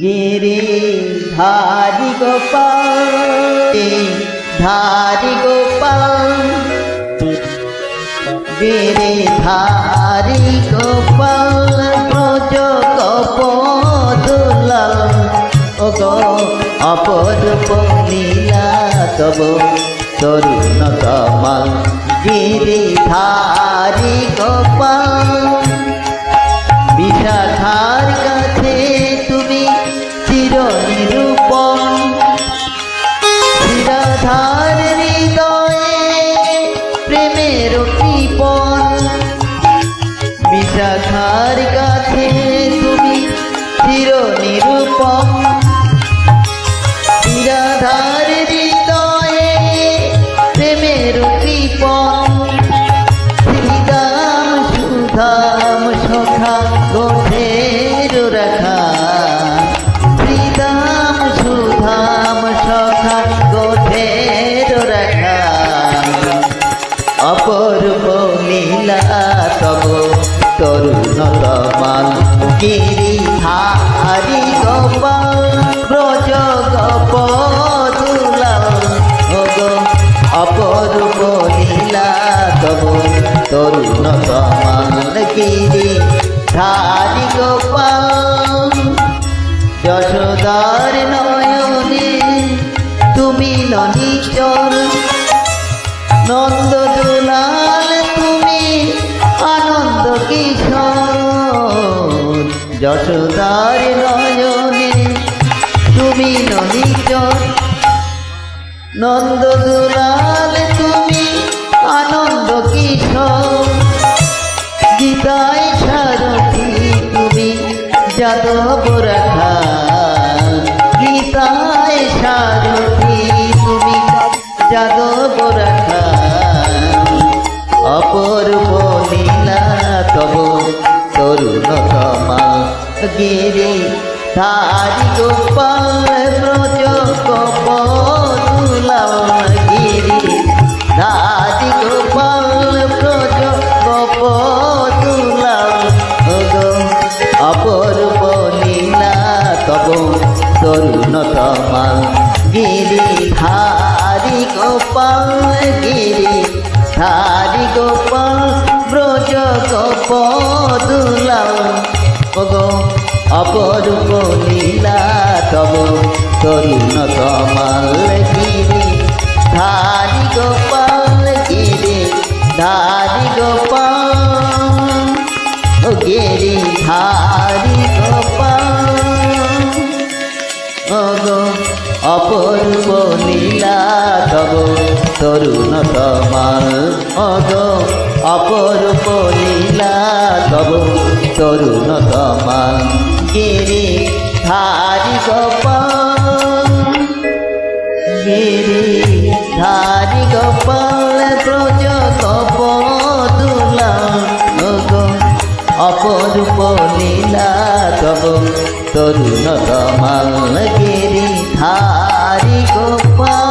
গিরি ধারি গোপাল ধারি গোপাল। গিরি ধারি গোপাল, ব্রজ কপদুলাল ও গো অপরূপ লীলা তব তরুণ কমাল গিরি ধারি গোপাল। বিশাখার কাছে তুমি চির নিরূপণ শিরাধার হৃদয়ে প্রেমের কৃপণ। বিশাখার কাছে তুমি চির শিরাধার অপূর্ব লীলা তব তরুণ তমাল গিরি হারি গোপাল ব্রজ গপ অপরূপ লীলা তব তরুণ কমাল গিরি ধারি গোপাল যশোদার নয়নে তুমি ননিচর নন্দ দুলাল তুমি, আনন্দ কিশোর, যশোদার নয়নে তুমি ননিচর। নন্দ দুলাল তুমি, আনন্দ কিশোর, গীতায় সারথি তুমি, যাদব রাখা গীতায় সারথি তুমি, যাদব রাখা অপূর্ব লীলা তব তরুণ কমা গিরি। ধারি গোপাল ব্রজ কপদুলাল গিরি। ধারি গোপাল ব্রজ কপদুলাল অপূর্ব লীলা তব তরুণ তমাল গিরি। ধারি গোপাল গিরি। ব্রজ কপদুলাল অপরূপ লীলা তব তরুণ কমাল গিরি ধারি গোপাল গিরি ধারি গোপাল ও গিরি ধারি গোপাল ওগো অপূর্ব লীলা তব তরুণ কমাল ওগো অপূর্ব লীলা তব তরুণ কমাল গিরি ধারি গোপাল, গিরি ধারি গোপাল, ব্রজ কপদুলা অপরূপ লীলা তব তরুণ কমাল গিরি ধারি গোপাল।